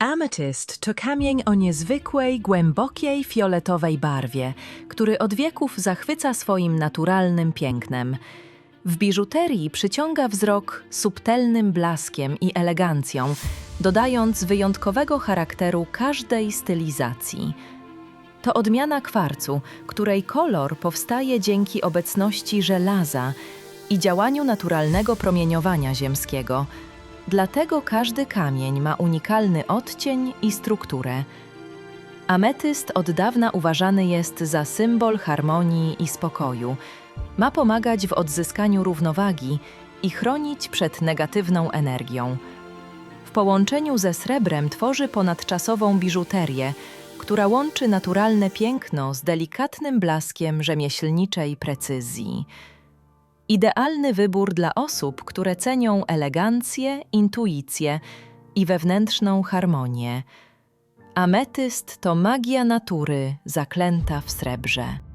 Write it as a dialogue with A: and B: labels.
A: Ametyst to kamień o niezwykłej, głębokiej, fioletowej barwie, który od wieków zachwyca swoim naturalnym pięknem. W biżuterii przyciąga wzrok subtelnym blaskiem i elegancją, dodając wyjątkowego charakteru każdej stylizacji. To odmiana kwarcu, której kolor powstaje dzięki obecności żelaza i działaniu naturalnego promieniowania ziemskiego. Dlatego każdy kamień ma unikalny odcień i strukturę. Ametyst od dawna uważany jest za symbol harmonii i spokoju. Ma pomagać w odzyskaniu równowagi i chronić przed negatywną energią. W połączeniu ze srebrem tworzy ponadczasową biżuterię, która łączy naturalne piękno z delikatnym blaskiem rzemieślniczej precyzji. Idealny wybór dla osób, które cenią elegancję, intuicję i wewnętrzną harmonię. Ametyst to magia natury zaklęta w srebrze.